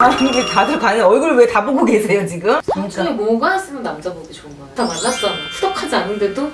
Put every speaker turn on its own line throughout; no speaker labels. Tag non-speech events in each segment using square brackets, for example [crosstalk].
아 근데 다들 가는 얼굴 왜 다 보고 계세요 지금?
사주에 뭐가 있으면 남자 보기 좋은 거야? 다 만났잖아. 후덕하지 않은데도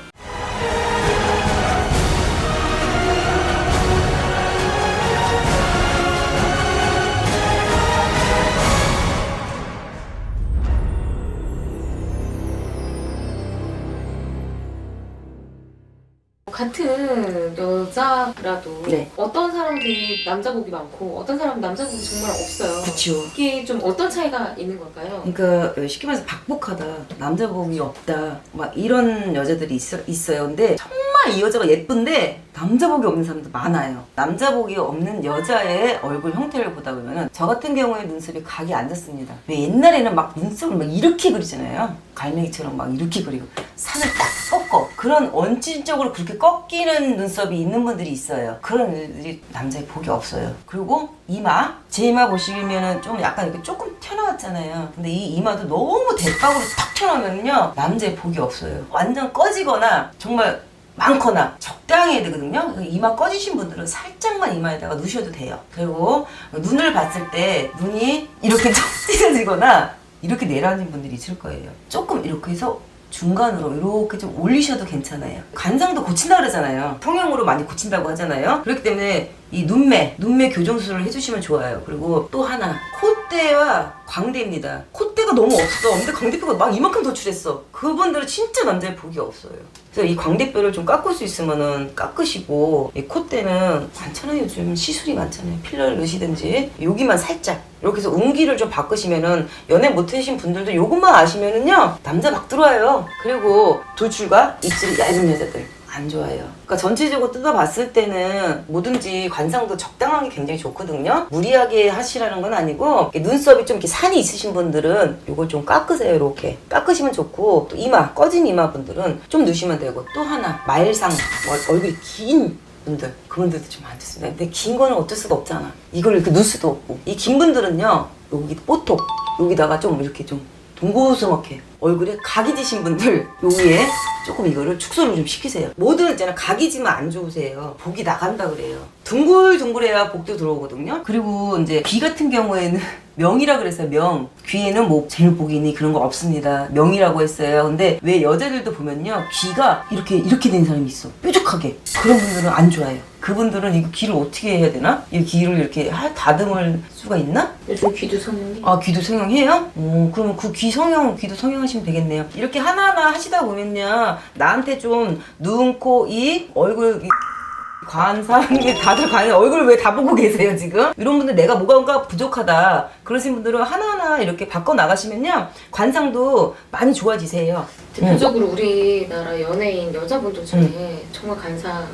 같은 여자라도
네.
어떤 사람들이 남자 복이 많고 어떤 사람은 남자 복이 정말 없어요.
그쵸.
이게 좀 어떤 차이가 있는 걸까요?
그러니까 쉽게 말해서 박복하다 남자 복이 없다 막 이런 여자들이 있어, 있어요 근데 정말 이 여자가 예쁜데 남자 복이 없는 사람도 많아요 남자 복이 없는 여자의 얼굴 형태를 보다 보면은 저 같은 경우에 눈썹이 각이 안 졌습니다 왜 옛날에는 막 눈썹을 막 이렇게 그리잖아요 갈매기처럼 막 이렇게 그리고 산을 딱 꺾어 그런 원칙적으로 그렇게 꺾이는 눈썹이 있는 분들이 있어요 그런 애들이 남자의 복이 없어요 그리고 이마 제 이마 보시면은 좀 약간 이렇게 조금 튀어나왔잖아요 근데 이 이마도 너무 대박으로 탁 튀어나오면요 남자의 복이 없어요 완전 꺼지거나 정말 많거나 적당히 해야 되거든요. 이마 꺼지신 분들은 살짝만 이마에다가 누셔도 돼요. 그리고 눈을 봤을 때 눈이 이렇게 [laughs] 쩍 찢어지거나 이렇게 내려앉은 분들이 있을 거예요. 조금 이렇게 해서 중간으로 이렇게 좀 올리셔도 괜찮아요. 관상도 고친다 그러잖아요. 성형으로 많이 고친다고 하잖아요. 그렇기 때문에 이 눈매, 눈매 교정 수술을 해주시면 좋아요. 그리고 또 하나, 콧대와 광대입니다. 콧대가 너무 없어. 근데 광대뼈가 막 이만큼 도출했어. 그분들은 진짜 남자의 복이 없어요. 그래서 이 광대뼈를 좀 깎을 수 있으면은 깎으시고 이 콧대는 많잖아요. 요즘 시술이 많잖아요. 필러를 넣으시든지 여기만 살짝 이렇게 해서 운기를 좀 바꾸시면은 연애 못하신 분들도 요것만 아시면은요 남자 막 들어와요. 그리고 돌출과 입술이 얇은 여자들 안 좋아요. 그러니까 전체적으로 뜯어봤을 때는 뭐든지 관상도 적당한 게 굉장히 좋거든요. 무리하게 하시라는 건 아니고 눈썹이 좀 이렇게 산이 있으신 분들은 이걸 좀 깎으세요. 이렇게 깎으시면 좋고 또 이마 꺼진 이마 분들은 좀 넣으시면 되고 또 하나 말상 뭐 얼굴이 긴 분들 그분들도 좀 안 좋습니다. 근데 긴 거는 어쩔 수가 없잖아. 이걸 이렇게 넣을 수도 없고 이 긴 분들은요 여기 뽀톡 여기다가 좀 이렇게 좀 동고스럽게 얼굴에 각이 지신 분들 여기에 조금 이거를 축소를 좀 시키세요. 뭐든 있잖아 각이 지면 안 좋으세요. 복이 나간다 그래요. 둥글둥글해야 복도 들어오거든요. 그리고 이제 귀 같은 경우에는 [laughs] 명이라 그랬어요. 명. 귀에는 뭐 제일 복이 있니 그런 거 없습니다. 명이라고 했어요. 근데 왜 여자들도 보면요 귀가 이렇게 이렇게 된 사람이 있어. 뾰족하게. 그런 분들은 안 좋아요. 그분들은 이거 귀를 어떻게 해야 되나? 이 귀를 이렇게 하- 다듬을 수가 있나?
요즘 귀도 성형이
아 귀도 성형해요? 어 그러면 그 귀 성형 귀도 성형하시면 되겠네요. 이렇게 하나하나 하시다 보면요 나한테 좀 눈, 코, 입, 얼굴 이 [laughs] 관상이 다들 관상 얼굴 왜 다 보고 계세요 지금? 이런 분들 내가 뭐가 부족하다 그러신 분들은 하나하나 이렇게 바꿔 나가시면요 관상도 많이 좋아지세요.
대표적으로 우리나라 연예인 여자분들 중에 정말 간상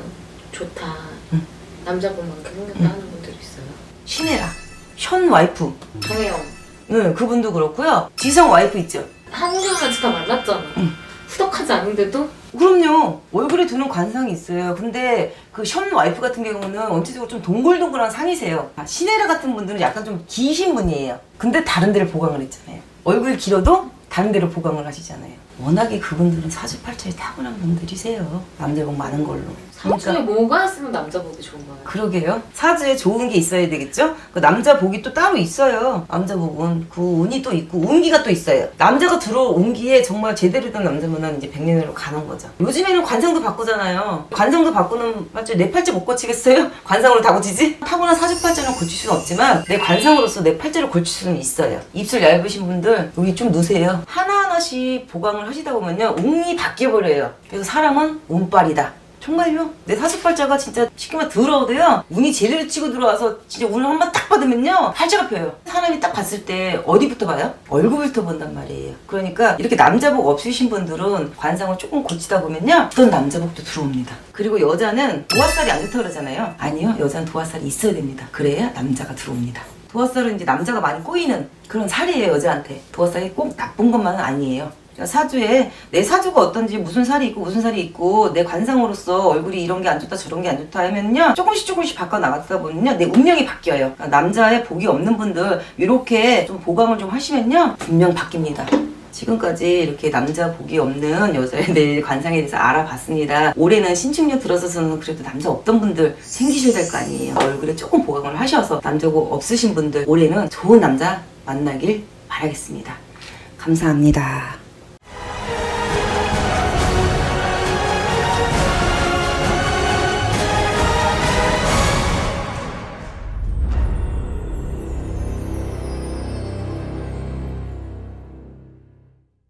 좋다 남자분만큼 생겼다 하는 분들이 있어요
신혜라, 현 와이프,
정혜영
응 그분도 그렇고요 지성 와이프 있죠.
한국만 다 만났잖아 후덕하지 않은데도
그럼요. 얼굴에 두는 관상이 있어요. 근데 그 션 와이프 같은 경우는 원체적으로 좀 동글동글한 상이세요. 아, 시네라 같은 분들은 약간 좀 기신 분이에요. 근데 다른 데를 보강을 했잖아요. 얼굴 길어도 다른 데로 보강을 하시잖아요. 워낙에 그분들은 사주팔자에 타고난 분들이세요. 남자복 많은 걸로.
사주에 뭐가 있으면 남자 보기 좋은 거야
그러게요. 사주에 좋은 게 있어야 되겠죠? 그 남자 복이 또 따로 있어요. 남자 복은 그 운이 또 있고 운기가 또 있어요. 남자가 들어온 기에 정말 제대로 된 남자면은 이제 백년으로 가는 거죠. 요즘에는 관상도 바꾸잖아요. 관상도 바꾸는 맞죠? 내 팔자 못 고치겠어요? [laughs] 관상으로 다 고치지? 타고난 사주팔자는 고칠 수는 없지만 내 관상으로서 내 팔자를 고칠 수는 있어요. 입술 얇으신 분들 여기 좀 누세요. 하나하나씩 보강을 하시다 보면요 운이 바뀌어 버려요. 그래서 사람은 운빨이다. 정말요? 내 사주팔자가 진짜 쉽게 말해 더러워도요 운이 제대로 치고 들어와서 진짜 운을 한 번 딱 받으면요 팔자가 펴요 사람이 딱 봤을 때 어디부터 봐요? 얼굴부터 본단 말이에요 그러니까 이렇게 남자복 없으신 분들은 관상을 조금 고치다 보면요 어떤 남자복도 들어옵니다 그리고 여자는 도화살이 안 좋다 그러잖아요 아니요 여자는 도화살이 있어야 됩니다 그래야 남자가 들어옵니다 도화살은 이제 남자가 많이 꼬이는 그런 살이에요 여자한테 도화살이 꼭 나쁜 것만은 아니에요 사주에 내 사주가 어떤지 무슨 살이 있고 무슨 살이 있고 내 관상으로서 얼굴이 이런 게 안 좋다 저런 게 안 좋다 하면요 조금씩 조금씩 바꿔 나가다 보면요 내 운명이 바뀌어요 그러니까 남자의 복이 없는 분들 이렇게 좀 보강을 좀 하시면요 분명 바뀝니다 지금까지 이렇게 남자 복이 없는 여자의 [laughs] 내 관상에 대해서 알아봤습니다. 올해는 신축년 들어서서는 그래도 남자 없던 분들 생기셔야 될 거 아니에요. 얼굴에 조금 보강을 하셔서 남자고 없으신 분들 올해는 좋은 남자 만나길 바라겠습니다. 감사합니다.